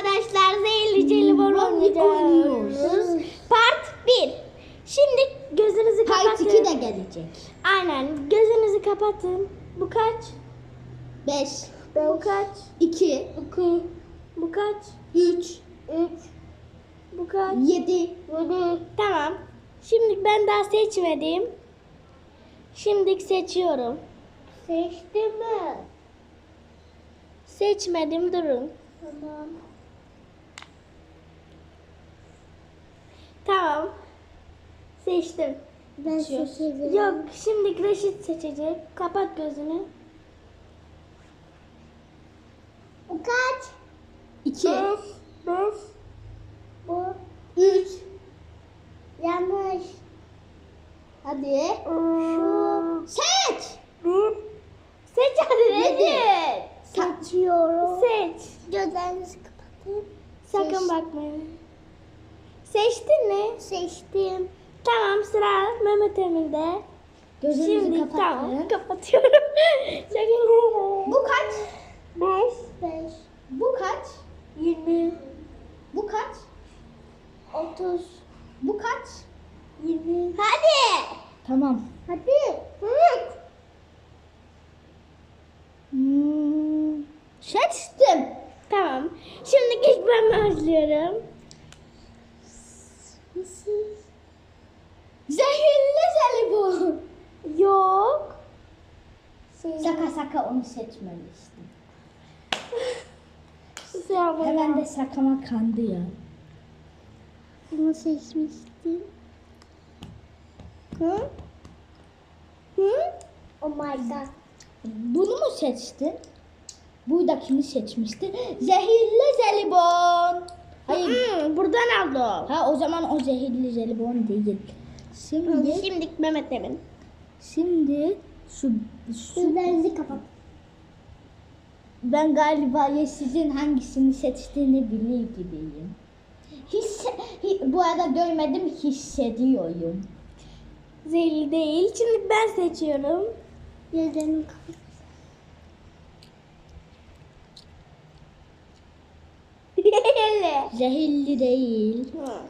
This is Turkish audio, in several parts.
arkadaşlar zehirli jelibon Romantik oynuyoruz. Part 1. Şimdi gözünüzü Part kapatın. 2 de gelecek. Aynen gözünüzü kapatın. Bu kaç? 5, Bu kaç? 2, 2. Bu kaç? 3, 3. Bu kaç? 7. 7. Tamam. Şimdi ben daha seçmedim. Şimdi seçiyorum. Seçtin mi? Seçmedim durun. Tamam. Tamam. Seçtim. Ben seçeceğim. Yok şimdi Reşit seçecek. Kapat gözünü. Bu kaç? 2, 5. bu 3. Yanlış. Hadi. Şu. Seç. Bir. Seç hadi. Reşit. Seçiyorum. Seç. Gözlerinizi kapatın. Sakın Seç. bakmayın. Seçtin mi? Seçtim. Tamam sıra Mehmet Emin'de. Gözünüzü Şimdi kapatın. tamam kapatıyorum. Sakın Bu kaç? 5. 5. Bu kaç? 20. Bu kaç? 30. Bu kaç? 20. Hadi. Tamam. Hadi. Evet. Hmm. Seçtim. Tamam. Şimdi ilk ben başlıyorum. Zehirli jelibon. Yok. Şaka şaka onu seçmemiştim. Bana. Hemen de şakama kandı ya. Bunu seçmiştim. Hı? Hı? Oh my god. Bunu mu seçtin? Buradakini seçmiştin. Zehirli jelibon. Hayır. Hı, buradan aldım. Ha o zaman o zehirli jelibon değil. Şimdi Şimdi Mehmet Emin. şimdi şu, şu Gözlerinizi kapat. ben galiba ya sizin hangisini seçtiğini biliyor gibiyim. Hisse, hi- bu arada görmedim hissediyorum. Zehirli değil. Şimdi ben seçiyorum. Gözlerimi kapat. Zehirli. Zehirli değil. Hı.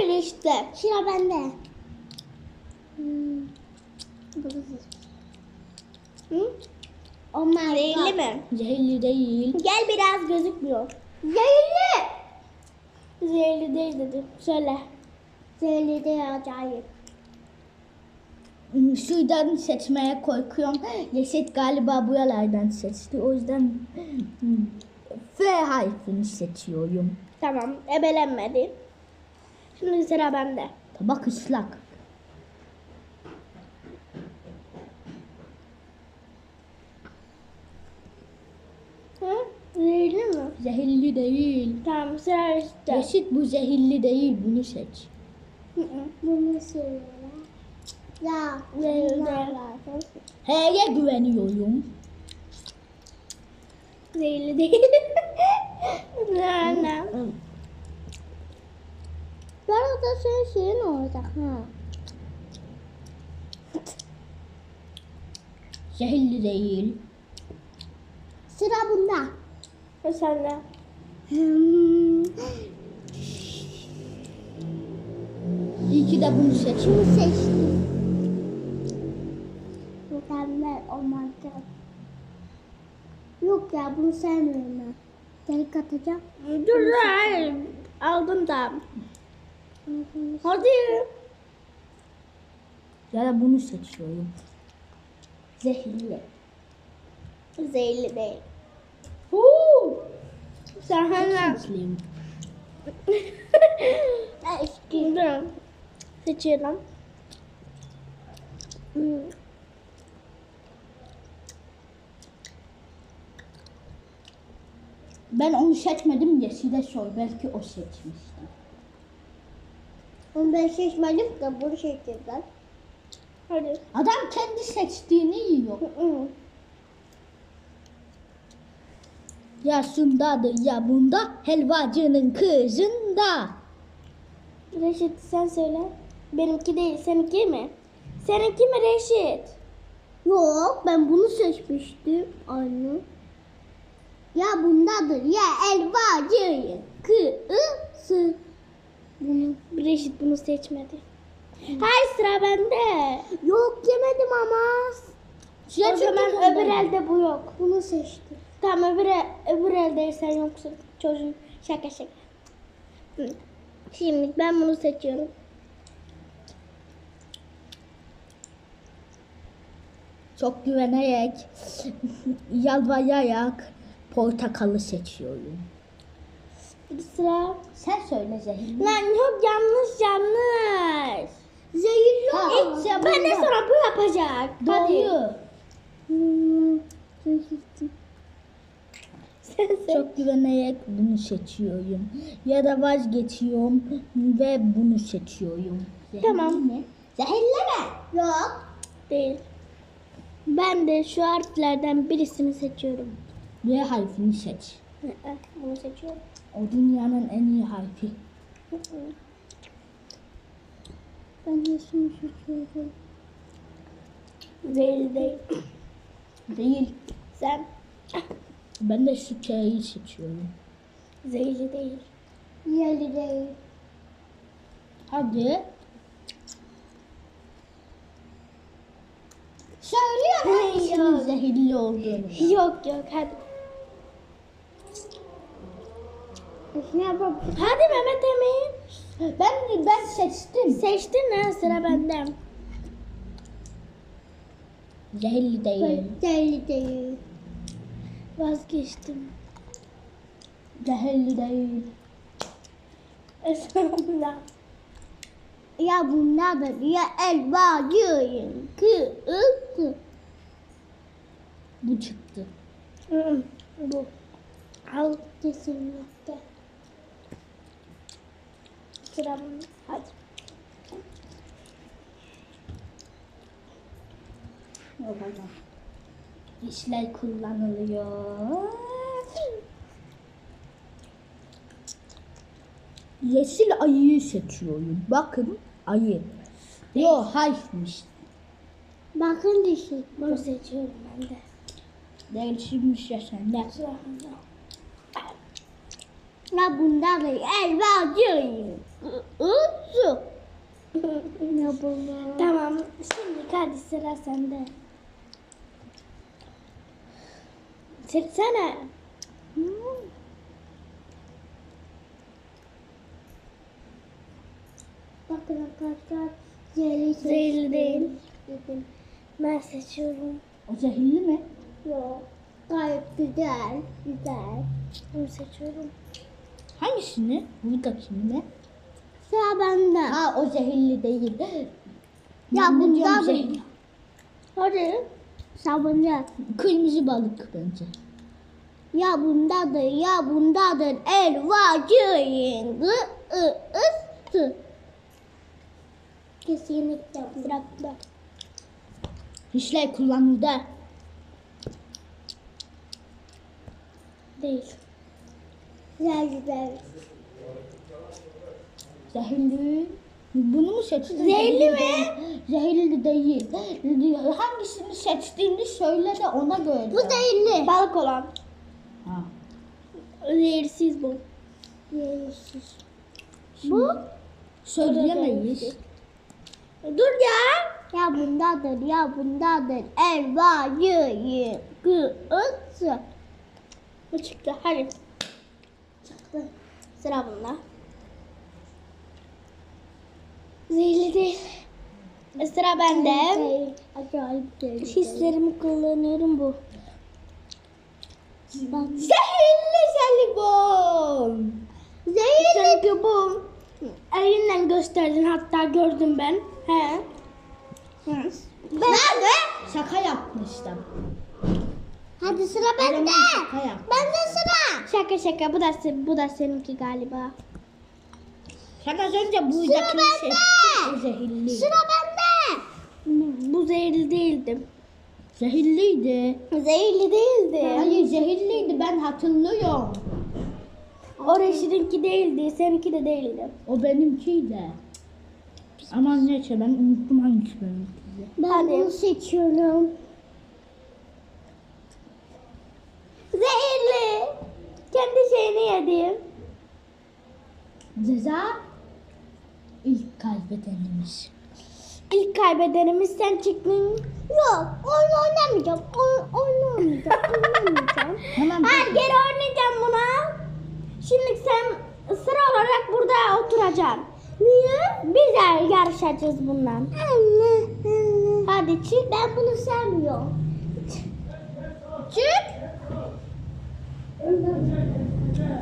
Öyle işte. Sıra bende. Hmm. Hı? Onlar zehirli mi? Zehirli değil. Gel biraz gözükmüyor. Zehirli. Zehirli değil dedim. Söyle. Zehirli değil acayip. Hmm, Şuradan seçmeye korkuyorum. Yeşil galiba buralardan seçti. O yüzden hmm, F harfini seçiyorum. Tamam. Ebelenmedi. Şimdi sıra bende. Tabak ıslak. Hı? Zehirli mi? Zehirli değil. Tamam sıra işte. Yeşil bu zehirli değil. Bunu seç. Bunu söyle. Ya. Zehirli. H'ye güveniyorum. Zehirli değil. ne ne? Bu arada senin şeyin olacak ha. Zehirli değil. Sıra bunda. Ve sende. Hmm. İyi ki de bunu seçtim. Şunu seçtim. Mükemmel. God. Yok ya bunu sevmiyorum ben. Delik atacağım. Dur hayır. Aldım da. Hadi. Ya da bunu seçiyorum. Zehirli. Zehirli değil. Huu. Sen hemen. Seçliyim. Dur. Seçiyorum. Hmm. Ben onu seçmedim. Yeşil'e sor. Belki o seçmişti. Onu ben seçmedim de bunu seçtim ben. Hadi. Adam kendi seçtiğini yiyor. Ya şundadır ya bunda helvacının kızında. Reşit sen söyle. Benimki değil, seninki mi? Seninki mi Reşit? Yok, ben bunu seçmiştim. Anne. Ya bundadır ya elvacı kısı. Bunu Reşit bunu seçmedi. Hayır sıra bende. Yok yemedim ama. o zaman öbür elde bu yok. Bunu seçtim. Tamam öbür, öbür elde sen yoksun. Çocuğun şaka şaka. Şimdi ben bunu seçiyorum. Çok güvenerek, yalvararak portakalı seçiyorum. Sıra. Sen söyle Zehir. Lan yok yanlış yanlış. Zehirli Ha, sen Ben bunu- sonra bu yapacak. Hadi. Doğru. Hmm, Sen seç. Çok güvenerek bunu seçiyorum. Ya da vazgeçiyorum ve bunu seçiyorum. Tamam. mi? Zehirleme. Yok. Değil. Ben de şu harflerden birisini seçiyorum. V harfini seç. Bunu seçiyorum. O dünyanın en iyi harfi. Ben de şunu seçiyorum. Değil değil. Değil. Sen Ben de şu K'yi seçiyorum. zehirli değil. Zehirli değil. Hadi. Söylüyor Hangisinin zehirli olduğunu. Yok yok hadi. Ne yapalım? Hadi Mehmet Emin. Ben ben seçtim. Seçtin ha sıra benden. Zehirli değil. Zehirli değil. Vazgeçtim. Zehirli değil. Estağfurullah. Ya bunlardır ya elbacıyım. Kı, ı, kı. Bu çıktı. Bu. Al kesinlikle. Sıra bunda. Hadi. O kadar. İşler kullanılıyor. Yeşil ayıyı seçiyorum. Bakın ayı. Yo harfmiş. Bakın dişi. Bunu seçiyorum ben de. Değişmiş ya sende. Sıra bunda. Ya bunlardır elbacıyım. Uzu. ne bunlar? Tamam. Şimdi hadi sıra sende. Seçsene. Bakın arkadaşlar. Zehirli, Zehirli değil. Dedim. Ben seçiyorum. O zehirli mi? Yok. Gayet güzel. Güzel. Bunu seçiyorum. Hangisini? Buradakini mi? Sıra bende. Ha o zehirli değil. Ya bunda zehirli. Hadi. Sabunca. Kırmızı balık bence. Ya bundadır ya bundadır elvacıyım. Gı ı ıstı. Kesinlikle bıraktı. İşler kullanıldı. Değil. Güzel güzel. Zehirli. Bunu mu seçtin? Zehirli mi? Zehirli değil. Hangisini seçtiğini söyle de ona göre. Bu zehirli. Balık olan. Ha. Zehirsiz bu. Zehirsiz. Bu? Söyleyemeyiz. Dur ya. Ya bundadır ya bundadır elvacıyım. Gı ısı. Bu çıktı hadi. Çıktı. Sıra bunda. Zehirli değil. Sıra bende. Acayip Hislerimi kullanıyorum bu. Zehirli jelibon. Zehirli bu. Elinden gösterdin hatta gördüm ben. He. Nerede? Şaka yapmıştım. Hadi sıra bende. Şaka. Bende sıra. Şaka şaka bu da bu da seninki galiba. Az önce buradakini bende. seçtin. O zehirli. bende. Bu zehirli değildi. Zehirliydi. Zehirli değildi. Hayır zehirliydi ben hatırlıyorum. O Reşit'inki değildi. Seninki de değildi. O benimkiydi. Aman neyse ben unuttum hangisi benimkiydi. Ben bunu seçiyorum. Zehirli. Kendi şeyini yedim. Ceza ilk kaybedenimiz. İlk kaybedenimiz sen çıktın. Yok, oyun oynamayacağım. Oyun oynamayacağım. oynamayacağım. Hemen Hayır, geri oynayacağım buna. Şimdi sen sıra olarak burada oturacaksın. Niye? Biz yarışacağız bundan. Anne, anne. Hadi çık. Ben bunu sevmiyorum. Çık.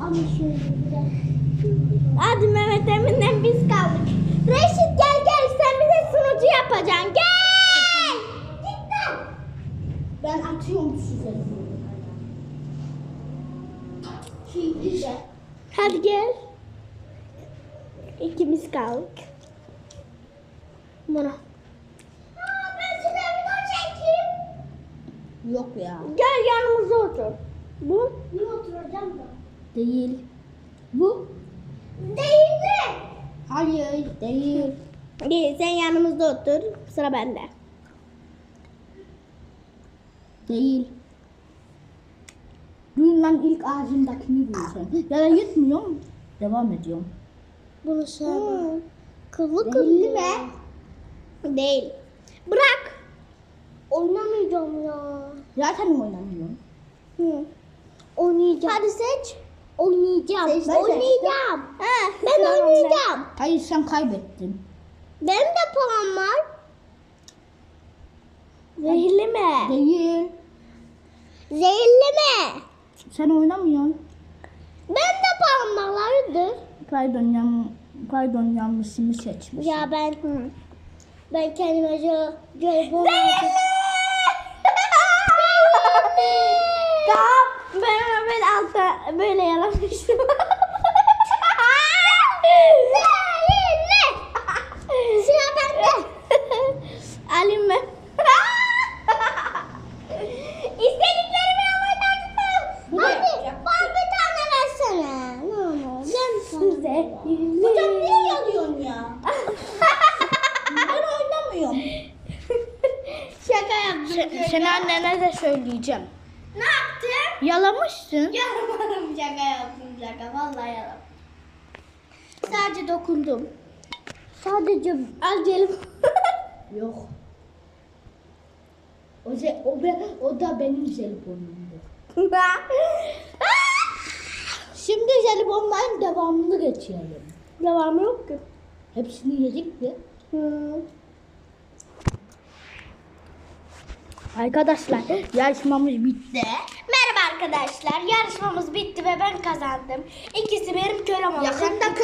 Ama şöyle güzel. Hadi Mehmet Emin'le biz kaldık. Reşit gel gel sen bize sunucu yapacaksın. Gel. Cidden. ben atıyorum size. Şimdi de Hadi gel. İkimiz kaldık. Buna. ben size video çekeyim. yok ya. Gel yanımıza otur. Bu? Niye oturacağım da? Değil. Bu? Değil mi? Hayır değil. İyi sen yanımızda otur. Sıra bende. Değil. Lan ilk ağzımdakini duyacağım. Ya da yutmuyorum. Devam ediyorum. Bunu sevmem. Kıllı Değil kıllı. mi? Değil. Bırak. Oynamayacağım ya. Zaten oynamıyorum. Hı. Oynayacağım. Hadi seç. Oynayacağım. Seç, seç, oynayacağım. He, ben Tamam, oynayacağım. Hayır sen kaybettin. Benim de puan var. Zehirli mi? Değil. Zehirli mi? Sen oynamıyorsun. Benim de puan var. Hayırdır? Pardon yan pardon yanlışımı seçmiş. Ya ben ben kendime gö göre Zehirli! Tamam. Ben ben altta böyle yalamıştım. Bende. Alayım ben. İstediklerimi da Hadi bana bir tane versene. Ne olur. Ben. Zehirli. Hocam niye yalıyorsun ya? ben oynamıyorum. Şaka yaptım. Sen annene de söyleyeceğim. Ne yaptın? Yalamışsın. Yaramadım şaka yaptım şaka. Vallahi yalan. Sadece dokundum. Sadece az gelim. Yok. O, ze- o, be, o da benim jelibonumdu. Şimdi jelibonların devamını geçirelim. Devamı yok ki. Hepsini yedik mi? Hmm. Arkadaşlar yarışmamız bitti. Merhaba arkadaşlar. Yarışmamız bitti ve ben kazandım. İkisi benim kölem olacak.